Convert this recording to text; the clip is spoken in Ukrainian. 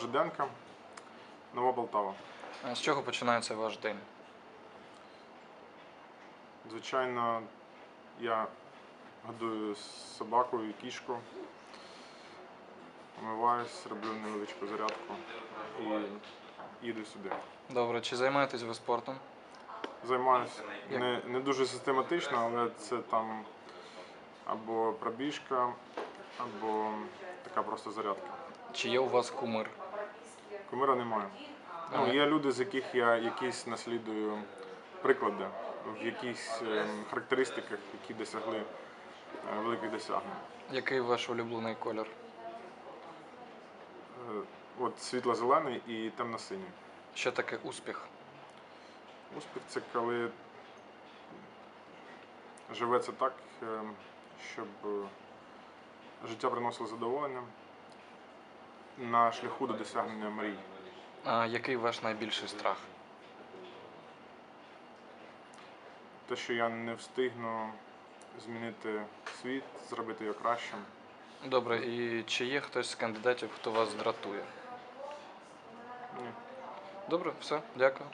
Жиденка, Нова Полтава. Е, З чого починається ваш день? Звичайно, я годую собаку і кішку, омиваюсь, роблю невеличку зарядку і їду сюди. Добре, чи займаєтесь ви спортом? Займаюся не, не дуже систематично, але це там або пробіжка, або така просто зарядка. Чи є у вас кумир? Кумира немає. Ну, є люди, з яких я якісь наслідую приклади в якихось ем, характеристиках, які досягли е, великих досягнень. Який ваш улюблений колір? Е, От світло-зелений і темно-синій. Що таке успіх? Успіх це коли живеться так, е, щоб е, життя приносило задоволення на шляху до досягнення мрій. А який ваш найбільший страх? Те, що я не встигну змінити світ, зробити його кращим. Добре, і чи є хтось з кандидатів, хто вас дратує? Ні. Добре, все, дякую.